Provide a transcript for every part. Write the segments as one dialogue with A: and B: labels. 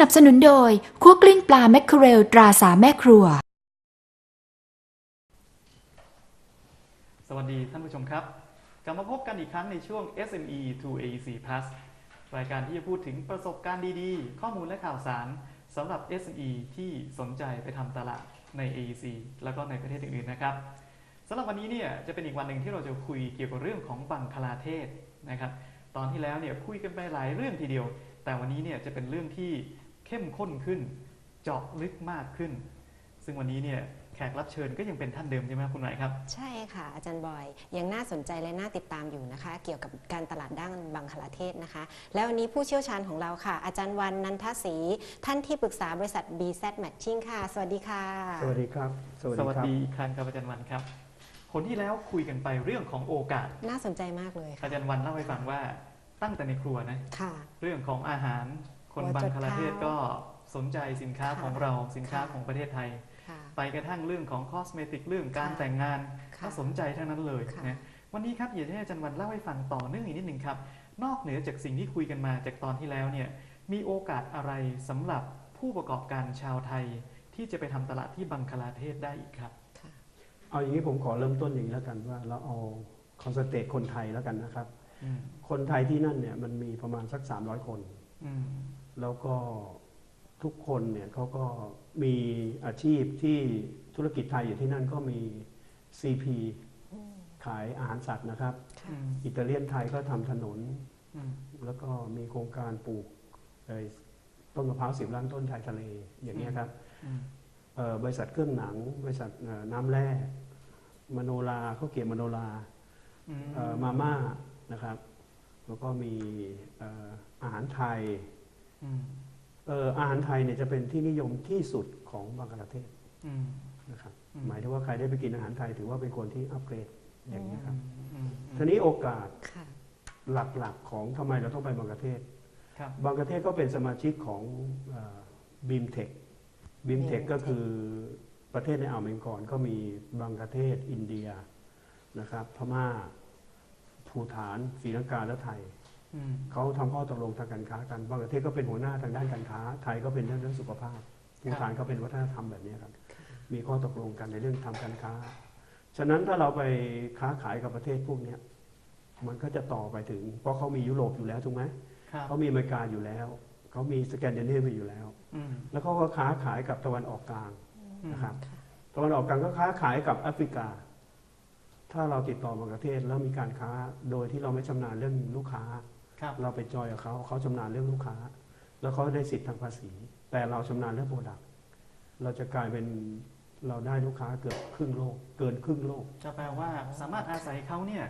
A: นับสนุนโดยคั่วกลิ้งปลาแมคเคอเรลตราสาแม่ครัว
B: สวัสดีท่านผู้ชมครับ กลับมาพบกันอีกครั้งในช่วง SME to AEC Plus รายการที่จะพูดถึงประสบการณ์ดีๆ ข้อมูลและข่าวสารสำหรับ SME ที่สนใจไปทำตลาดใน AEC แล้วก็ในประเทศอื่นๆนะครับสำหรับวันนี้เนี่ยจะเป็นอีกวันหนึ่งที่เราจะคุยเกี่ยวกับเรื่องของบังคลาเทศนะครับ ตอนที่แล้วเนี่ยคุยกันไปหลายเรื่องทีเดียว แต่วันนี้เนี่ยจะเป็นเรื่องที่ เข้มข้นขึ้น เจาะลึกมากขึ้น ซึ่งวันนี้เนี่ยแขกรับเชิญก็ยังเป็นท่านเดิมใช่ไหมครับคุณหมายครับ
C: ใช่ค่ะ อาจารย์บอยยังน่าสนใจและน่าติดตามอยู่นะคะ เกี่ยวกับการตลาดด้านบังคลาเทศนะคะ แล้ววันนี้ผู้เชี่ยวชาญของเราค่ะ อาจารย์วันนันทศรีท่านที่ปรึกษาบริษัท BZ Matching ค่ะ สวัสดีค่ะ
D: สวัสดีครับ
B: สวัสดีอีกครั้งครับอาจารย์วันครับคนที่แล้วคุยกันไปเรื่องของโอกาส
C: น่าสนใจมากเลยค่ะ
B: อาจารย์วันเล่าให้ฟังว่าตั้งแต่ในครัวนะ
C: ค่ะ
B: เรื่องของอาหาร คน
C: หัว
B: บัง
C: จด
B: คลาเทศ
C: เท้า
B: ก็สนใจสินค้า
C: ค่ะ
B: ของเราสินค้า
C: ค่ะ
B: ของประเทศไทย
C: ค่ะ
B: ไปกระทั่งเรื่องของคอสเมติกเรื่องการ
C: ค่ะ
B: แต่งงาน
C: ค่ะ
B: ก็สนใจทั้งนั้นเลย
C: ค่ะ
B: นะวันนี้ครับอยากจะให้อาจารย์วันเล่าให้ฟังต่อเนื่องอีกนิดหนึ่งครับ นอกเหนือจากสิ่งที่คุยกันมาจากตอนที่แล้วเนี่ยมีโอกาสอะไรสำหรับผู้ประกอบการชาวไทย ที่จะไปทำตลาดที่บังคลาเทศได้อีกครับ
C: ค่ะ
D: เอาอย่างนี้ผมขอเริ่มต้นอย่างนี้แล้วกันว่าเราเอาคอนเซนเทรตคนไทยแล้วกันนะครับ
B: อืม
D: คนไทยที่นั่นเนี่ยมันมีประมาณสัก 300 คน
B: อืม
D: แล้วก็ทุกคนเนี่ยเขาก็มีอาชีพที่ธุรกิจไทยอยู่ที่นั่นก็มี CP ขายอาหารสัตว์นะครับ
B: อืม
D: อิตาเลียนไทยก็ทำถนน
B: อืม
D: แล้วก็มีโครงการปลูกเอ่อต้นมะพร้าวสิบล้านต้นชายทะเลอย่างนี้ยครับ
B: อืม
D: เอ่อบริษัทเครื่องหนัง บริษัทเอ่อน้ำแร่มโนราข้าวเกรี๊ยวมโนรา
B: อืม
D: เอ่อมาม่านะครับ แล้วก็มีเอ่ออาหารไทย
B: อืม
D: เอ่ออาหารไทยเนี่ยจะเป็นที่นิยมที่สุดของบังกลาเทศ
B: อืม
D: นะครับ
B: อืม
D: หมายถึงว่าใครได้ไปกินอาหารไทยถือว่าเป็นคนที่อัปเกรดอย่างนี้ยครับ
B: อืมอืม
D: ทีนี้โอกาส
C: ค่ะ
D: หลักๆของทำไมเราต้องไปบังกลาเทศ
B: ครับ
D: บางประเทศก็เป็นสมาชิกของบีมเทคบีมเทค
C: BIMTech
D: ก็คือประเทศในอ่าวเบงกอลก็มีบางประเทศอินเดียนะครับพม่า ภูฐานศรีลังกาและไทย
B: อืม
D: เขาทำข้อตกลงทางการค้ากันบางประเทศก็เป็นหัวหน้าทางด้านการค้า ไทยก็เป็นเรื่องเรื่องสุขภาพภูฐานก็เป็นวัฒนธรรมแบบนี้ครับ มีข้อตกลงกันในเรื่องทำการค้า ฉะนั้นถ้าเราไปค้าขายกับประเทศพวกเนี้ยมันก็จะต่อไปถึง เพราะเขามียุโรปอยู่แล้วถูกไหม
B: ครับ
D: เขามีอเมริกาอยู่แล้วเขามีสแกนดิเนเวียอยู่แล้ว
B: อืม
D: แล้วเขาก็ค้าขายกับตะวันออกกลาง
B: อืม
D: นะครับตะวันออกกลางก็ค้าขายกับแอฟริกา ถ้าเราติดต่อบางประเทศแล้วมีการค้าโดยที่เราไม่ชำนาญเรื่องลูกค้า
B: ครับ
D: เราไปจอยกับเขาเขาชำนาญเรื่องลูกค้า แล้วเขาได้สิทธิ์ทางภาษี แต่เราชำนาญเรื่องโปรดักต์เราจะกลายเป็นเราได้ลูกค้าเกือบครึ่งโลก เกินครึ่งโลก
B: จะแปลว่าสามารถอาศัยเขาเนี่ย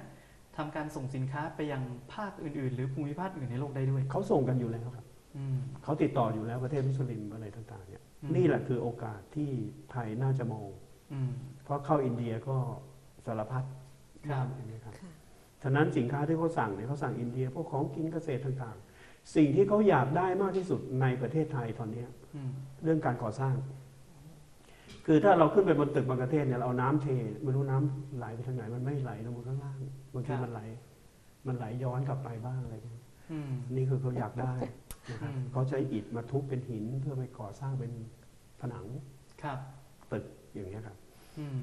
B: ทำการส่งสินค้าไปยังภาคอื่น ๆ หรือภูมิภาคอื่นในโลกได้ด้วย
D: เขาส่งกันอยู่แล้วครับ
B: อืม
D: เขาติดต่ออยู่แล้วประเทศมุสลิมอะไรต่างๆเนี่ย
B: อืม
D: นี่แหละคือโอกาสที่ไทยน่าจะมอง
B: อืม
D: เพราะเข้าอินเดียก็สารพัด
B: ครับ
D: อย่างนี้ยครับ
C: ค่ะ
D: ฉะนั้นสินค้าที่เขาสั่งเนี่ยเขาสั่งอินเดียพวกของกินเกษตรต่างๆ สิ่งที่เขาอยากได้มากที่สุดในประเทศไทยตอนเนี้ย
B: อืม
D: เรื่องการก่อสร้าง คือถ้าเราขึ้นไปบนตึกบางประเทศเนี่ยเราเอาน้ำเทไม่รู้น้ำไหลไปทางไหนมันไม่ไหลลงมาข้างล่างบางทีมันไหล มันไหลย้อนกลับไปบ้างอะไรอย่างเงี้ย
B: อืม
D: นี่คือเขาอยากได้นะครับ
B: อืม
D: เขาใช้อิฐมาทุบเป็นหินเพื่อไปก่อสร้างเป็นผนัง
B: ครับ
D: ตึกอย่างเงี้ยครับ
B: อืม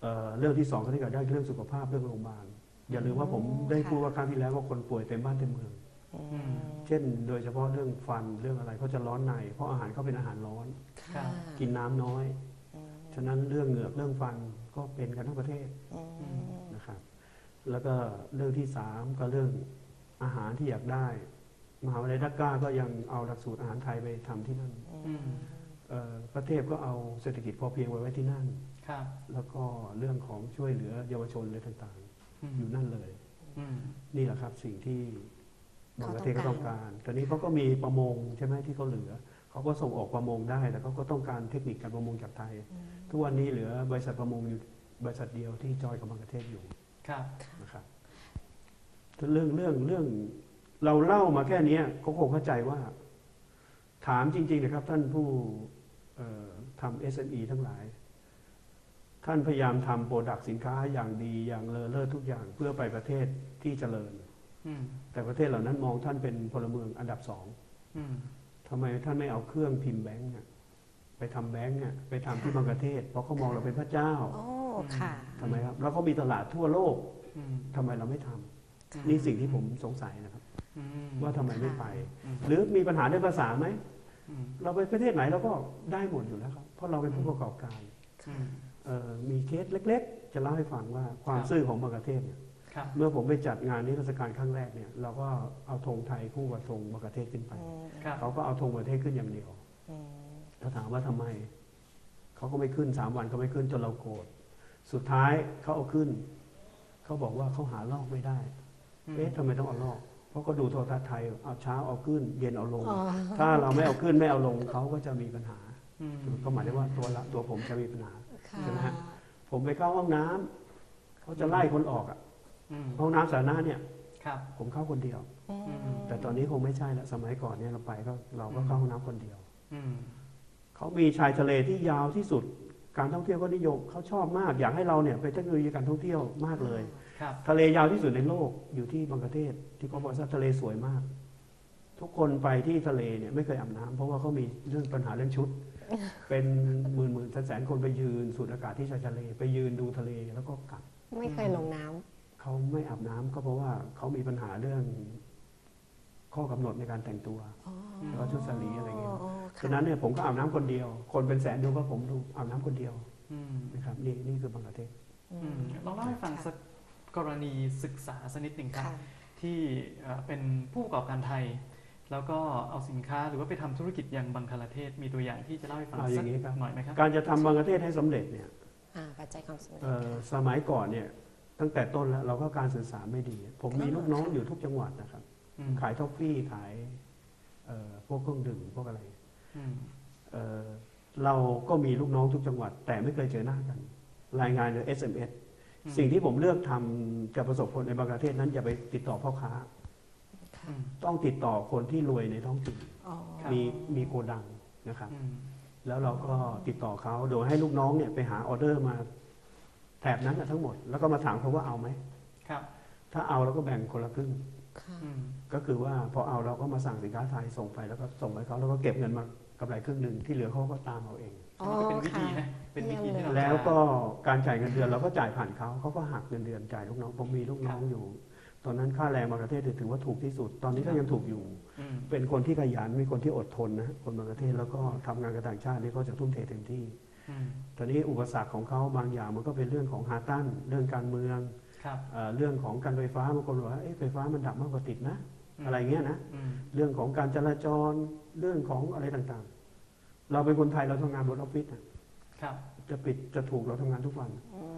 D: เอ่อเรื่องที่สองเขาที่อยากได้เรื่องสุขภาพเรื่องโรงพยาบาล อย่าลืมว่าผมได้พูดว่าครั้งที่แล้วว่าคนป่วยเต็มบ้านเต็มเมือง
C: อืม
D: เช่น โดยเฉพาะเรื่องฟันเรื่องอะไรเขาจะร้อนใน เพราะอาหารเขาเป็นอาหารร้อน
C: ค่ะ
D: กินน้ำน้อย
C: อืม
D: ฉะนั้นเรื่องเหงือกเรื่องฟันก็เป็นกันทั้งประเทศ
C: อืม
D: นะครับ แล้วก็เรื่องที่สามก็เรื่องอาหารที่อยากได้ มหาวิทยาลัยดักกาก็ยังเอาหลักสูตรอาหารไทยไปทำที่นั่น
B: อืม
D: เอ่อพระเทพก็เอาเศรษฐกิจพอเพียงไว้ไว้ที่นั่น
B: ครับ
D: แล้วก็เรื่องของช่วยเหลือเยาวชนอะไรต่าง
B: อืม
D: ๆอยู่นั่นเลย
B: อืม
D: นี่แหละครับสิ่งที่บางประเทศ
C: เขา
D: ก็
C: ต้
D: ต้
C: อ
D: องง
C: กา
D: การรตอนนี้เขาก็มีประมงใช่ไหมที่เขาเหลือ เขาก็ส่งออกประมงได้แต่เขาก็ต้องการเทคนิคการประมงจากไทย ทุกวันนี้เหลือบริษัทประมงอยู่บริษัทเดียวที่จอยกับบางประเทศอยู่
B: ครับ
D: นะครับ เรื่องเรื่องเรื่องเราเล่ามาแค่เนี้ยก็คงเข้าใจว่า ถามจริง ๆ นะครับ ท่านผู้เอ่อทำ SME ทั้งหลาย ท่านพยายามทำโปรดักต์สินค้าอย่างดีอย่างเลอเลิศทุกอย่างเพื่อไปประเทศที่เจริญ
B: อืม
D: แต่ประเทศเหล่านั้นมองท่านเป็นพลเมืองอันดับสอง
B: อืม
D: ทำไมท่านไม่เอาเครื่องพิมพ์แบงก์อะไปทำแบงก์อะไปทำที่
C: ค่ะ
D: บางประเทศ เพราะเขามองเราเป็นพระเจ้า
C: โอ้ค่ะ
D: ทำไมครับแล้วเขามีตลาดทั่วโลก
B: อืม
D: ทำไมเราไม่ทำ
C: ค่ะ
D: นี่สิ่งที่ผมสงสัยนะครับ
B: อืม
D: ว่าทำไมไม่ไป
B: อืม
D: หรือมีปัญหาเรื่องภาษาไหม
B: อืม
D: เราไปประเทศไหนเราก็ได้หมดอยู่แล้วครับเพราะเราเป็นผู้ประกอบการ
B: อื ม
D: เอ่อมีเคสเล็ก ๆ จะเล่าให้ฟังว่าความ
B: ครับ
D: ซื่อของบางประเทศเนี่ย
B: ครับ
D: เมื่อผมไปจัดงานนิทรรศการครั้งแรกเนี่ยเราก็เอาธงไทยคู่กับธงบางประเทศขึ้นไป
C: อืม
B: ครับ
D: เขาก็เอาธงประเทศขึ้นอย่างเดียว
C: อืม
D: ถ้าถามว่าทำไมเขาก็ไม่ขึ้นสามวันก็ไม่ขึ้นจนเราโกรธสุดท้ายเขาเอาขึ้นเขาบอกว่าเขาหาลอกไม่ได้
B: อืม
D: เอ๊ะทำไมต้องเอาลอกเพราะก็ดูโทรทัศน์ไทยเอาเช้าเอาขึ้น เย็นเอาลง
C: อ๋อ
D: ถ้าเราไม่เอาขึ้นไม่เอาลงเขาก็จะมีปัญหา
B: อืม
D: ก็หมายถึงว่าตัวละตัวผมจะมีปัญหา
C: ค่ะ
D: ใช่ไหมฮะผมไปเข้าห้องน้ำเขาจะไล่คนออกอะ
B: อืม
D: ห้องน้ำสาธารณะเนี่ย
B: ครับ
D: ผมเข้าคนเดียว
C: อืม
D: แต่ตอนนี้คงไม่ใช่ละสมัยก่อนเนี่ยเราไปก็เราก็เข้าห้องน้ำคนเดียว
B: อืม
D: เขามีชายทะเลที่ยาวที่สุด การท่องเที่ยวก็นิยมเขาชอบมาก อยากให้เราเนี่ยไปเทคโนโลยีการท่องเที่ยวมากเลย
B: ครับ
D: ทะเลยาวที่สุดในโลกอยู่ที่บางประเทศ ที่เขาบอกว่าทะเลสวยมาก ทุกคนไปที่ทะเลเนี่ยไม่เคยอาบน้ำเพราะว่าเขามีเรื่องปัญหาเรื่องชุด เป็นหมื่นหมื่นแสนแสนคนไปยืนสูดอากาศที่ชายทะเล ไปยืนดูทะเลแล้วก็กลับ
C: ไม่เคยลงน้ำ
D: เขาไม่อาบน้ำก็เพราะว่าเขามีปัญหาเรื่อง ข้อกำหนดในการแต่งตัว
C: อ๋อ
D: แล้วก็ชุดสลีอะไรเงี้ย
C: อ๋อค่ะ
D: ฉะนั้นเนี่ยผมก็อาบน้ำคนเดียว คนเป็นแสนดูก็ผมดูอาบน้ำคนเดียว
B: อืม
D: นะครับนี่นี่คือบางประเทศ
C: อื
B: อืมลองเล่าให้ฟังสักกรณีศึกษาสักนิดหนึ่งครับ
C: ค่ะ
B: ที่เอ่อเป็นผู้ประกอบการไทย แล้วก็เอาสินค้าหรือว่าไปทำธุรกิจอย่างบังคลาเทศมีตัวอย่างที่จะเล่าให้ฟัง
D: เอาอ
B: สั
D: ย่ากงนี้ครับ
B: หน่อยไหมครับ
D: การจะทำบางประเทศให้สำเร็จเนี่ย
C: อ่าปัจจัยความสำเร็จ
D: เอ่อสมัยก่อนเนี่ยตั้งแต่ต้นแล้วเราก็การสื่อสารไม่ดี ผมมีลูกน้องอยู่ทุกจังหวัดนะครับ
B: อืม
D: ขายท็อฟฟี่ขายเอ่อพวกเครื่องดื่มพวกอะไร
B: อืม
D: เอ่อเราก็มีลูกน้องทุกจังหวัด แต่ไม่เคยเจอหน้ากัน รายงานโดย SMS
B: อืม
D: สิ่งที่ผมเลือกทำจะประสบผลในบางประเทศนั้นอย่าไปติดต่อพ่อค้า
B: อืม
D: ต้องติดต่อคนที่รวยในท้องถิ่น
C: อ๋อ
B: ครับ
D: มีมีโกดังนะครับ
B: อืม
D: แล้วเราก็ติดต่อเขาโดยให้ลูกน้องเนี่ยไปหาออเดอร์มาแถบนั้นน่ะทั้งหมด แล้วก็มาถามเขาว่าเอาไหม
B: ครับ
D: ถ้าเอาเราก็แบ่งคนละครึ่ง
C: ค่ะ
B: อืม
D: ก็คือว่าพอเอาเราก็มาสั่งสินค้าไทยส่งไปแล้วก็ส่งไปเขาแล้วก็เก็บเงินมากำไรครึ่งหนึ่งที่เหลือเขาก็ตามเอาเอง
C: อ๋อ
B: มันก็เป็นวิธี
C: ค่ะ
B: นะเป็นวิธีที่เรา
D: แล้วก็
B: จะ
D: การจ่ายเงินเดือนเราก็จ่ายผ่านเขาเขาก็หักเงินเดือนจ่ายลูกน้องผมมีลูกน้องอยู่ ตอนนั้นค่าแรงบางประเทศถือว่าถูกที่สุด ตอนนี้ก็ยังถูกอยู่
B: อืม
D: เป็นคนที่ขยันมีคนที่อดทนนะคนบางประเทศแล้วก็ทำงานกับต่างชาตินี่ก็จะทุ่มเทเต็มที่
B: อืม
D: ตอนนี้อุปสรรคของเขาบางอย่างมันก็เป็นเรื่องของฮาตันเรื่องการเมือง
B: ครับ
D: เอ่อเรื่องของการไฟฟ้าบางคนบอกว่าเอ๊ะไฟฟ้ามันดับมากกว่าติดนะ อะไรเงี้ยนะ
B: อืม
D: เรื่องของการจราจรเรื่องของอะไรต่างๆ เราเป็นคนไทยเราทำงานบนออฟฟิศน่ะ
B: ครับ
D: จะปิดจะถูกเราทำงานทุกวัน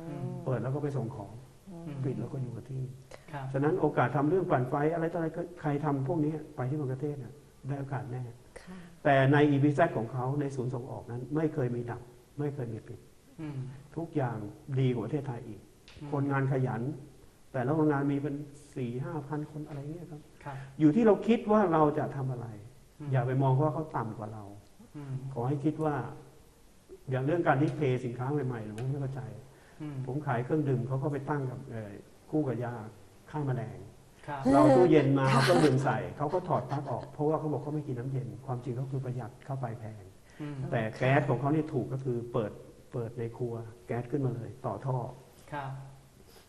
C: อืม
D: เปิดแล้วก็ไปส่งของ
C: อืม
D: ปิดแล้วก็อยู่กับที่
B: ครับ
D: ฉะนั้นโอกาสทำเรื่องปั่นไฟอะไรต่ออะไรก็ใครทำพวกนี้ไปที่บางประเทศน่ะได้โอกาสแน่
C: ค่ะ
D: แต่ใน e b z ของเขาในศูนย์ส่งออกนั้น ไม่เคยมีดับ ไม่เคยมีปิด
B: อืม
D: ทุกอย่างดีกว่าประเทศไทยอีก
B: อืม
D: คนงานขยัน แต่ละโรงงานมีเป็นสี่ห้าพันคนอะไรเงี้ยครับ
B: ครับ
D: อยู่ที่เราคิดว่าเราจะทำอะไร
B: ม
D: อย่าไปมองว่าเขาต่ำกว่าเรา
B: อืม
D: ขอให้คิดว่า อย่างเรื่องการดิสเพย์สินค้าใหม่ๆผมไม่เข้าใจ
B: อืม
D: ผมขายเครื่องดื่มเขาก็ไปตั้งกับเอ่อคู่กับยาฆ่าแมลง
B: ครับ
D: เราเอาตู้เย็นมาเอาเครื่องดื่มใส่เขาก็ถอดปลั๊กออก เพราะว่าเขาบอกเขาไม่กินน้ำเย็น ความจริงเขาคือประหยัดเข้าไปแพง
B: อืม
D: แต่แก๊สของเขานี่ถูกก็คือเปิดเปิดในครัว แก๊สขึ้นมาเลย ต่อท่อ
B: ครับ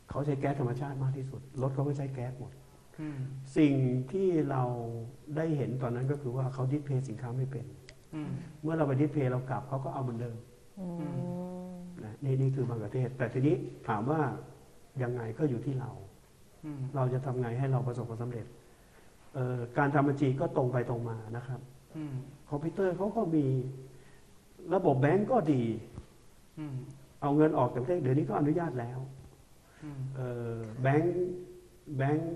D: เขาใช้แก๊สธรรมชาติมากที่สุดรถเขาก็ใช้แก๊สหมด
B: อืม
D: สิ่งที่เราได้เห็นตอนนั้นก็คือว่าเขาดิสเพย์สินค้าไม่เป็น
B: อืม
D: เมื่อเราไปดิสเพย์เรากลับเขาก็เอาเหมือนเดิม
C: อืม
D: นะนี่นี่คือบางประเทศ แต่ทีนี้ถามว่ายังไงก็อยู่ที่เรา
B: อืม
D: เราจะทำไงให้เราประสบความสำเร็จเอ่อการทำบัญชีก็ตรงไปตรงมานะครับ
B: อืม
D: คอมพิวเตอร์เขาก็มีระบบแบงก์ก็ดี
B: อืม
D: เอาเงินออกจากประเทศเดี๋ยวนี้ก็อนุญาตแล้ว
B: อืม
D: เอ่อแบงก์แบงก์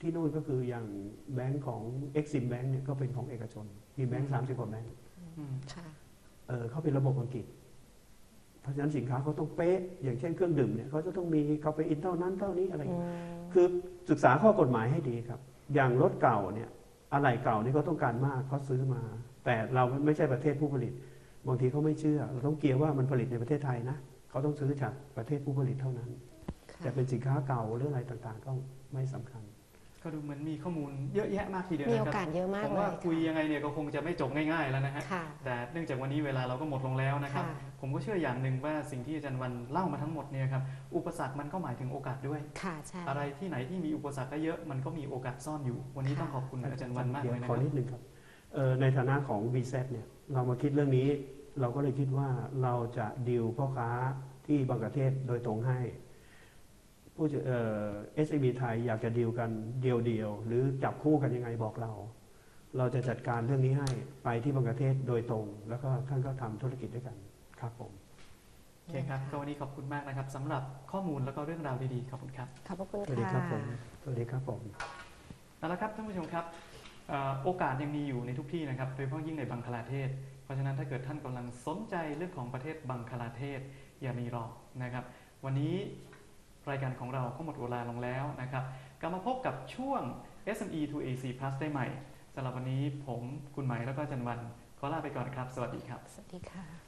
D: ที่นู่นก็คืออย่างแบงก์ของ Exim Bank เนี่ยก็เป็นของเอกชน มีแบงก์สามสิบกว่าแบงก์
B: อืม
C: ค่ะ
D: เออเขาเป็นระบบอังกฤษ เพราะฉะนั้นสินค้าเขาต้องเป๊ะ อย่างเช่นเครื่องดื่มเนี่ยเขาจะต้องมีเขาไปอินเท่านั้นเท่านี้อะไรอย่าง
C: อื
D: เงี้ย
C: ม
D: คือศึกษาข้อกฎหมายให้ดีครับ อย่างรถเก่าเนี่ยอะไรเก่านี่เขาต้องการมากเขาซื้อมา แต่เราไม่ใช่ประเทศผู้ผลิต บางทีเขาไม่เชื่อ เราต้องเกียร์ว่ามันผลิตในประเทศไทยนะเขาต้องซื้อจากประเทศผู้ผลิตเท่านั้น
C: ค่ะ
D: แต่เป็นสินค้าเก่าหรืออะไรต่างๆก็ไม่สำคัญ
B: ก็ก็ดูเหมือนมีข้อมูลเยอะแยะมากทีเดียว
C: มี
B: นะ
C: โอ
B: ครับ
C: กาสเยอะมาก
B: ผม
C: เล
B: ว่ายคุยยังไงเนี่ยก็คงจะไม่จบง่ายๆแล้วนะฮะ
C: ค่ะ
B: แต่เนื่องจากวันนี้เวลาเราก็หมดลงแล้วนะครับ
C: ค่ะ
B: ผมก็เชื่ออย่างหนึ่งว่าสิ่งที่อาจารย์วันเล่ามาทั้งหมดเนี่ยครับอุปสรรคมันก็หมายถึงโอกาสด้วย
C: ค่ะใช่
B: อะไรที่ไหนที่มีอุปสรรคก็เยอะมันก็มีโอกาสซ่อนอยู่ วันนี้
C: ค่ะ
B: ต้องขอบคุณอาจารย์วันมาก
D: ดี๋
B: เลยนะ
D: ข
B: ค
D: อ
B: รับ
D: นิดนึงครับเอ่อในฐานะของ v z เนี่ยเรามาคิดเรื่องนี้ เราก็เลยคิดว่าเราจะดีลพ่อค้าที่บางประเทศโดยตรงให้ ผู้จะเอ่อ SME ไทยอยากจะดีลกันเดียวเดียวๆหรือจับคู่กันยังไงบอกเรา เราจะจัดการเรื่องนี้ให้ไปที่บางประเทศโดยตรง แล้วก็ท่านก็ทำธุรกิจด้วยกันครับผม
B: โอเคครับก็วันนี้ขอบคุณมากนะครับสำหรับข้อมูลแล้วก็เรื่องราวดีๆขอบคุณครับ
C: ขอบพระคุณ
D: สวัสดี
C: ค่ะ
D: ครับผมสวัสดีครับผม
B: เอาละครับท่านผู้ชมครับเอ่อโอกาสยังมีอยู่ในทุกที่นะครับโดยเฉพาะยิ่งในบังคลาเทศ เพราะฉะนั้นถ้าเกิดท่านกำลังสนใจเรื่องของประเทศบังคลาเทศอย่ามีรอนะครับ วันนี้ รายการของเราก็หมดเวลาลงแล้วนะครับ กลับมาพบกับช่วง SME to AC Plus ได้ใหม่สำหรับวันนี้ผมคุณไหมแล้วก็อาจันวันขอลาไปก่อนครับ สวัสดีครับ
C: สวัสดีค่ะ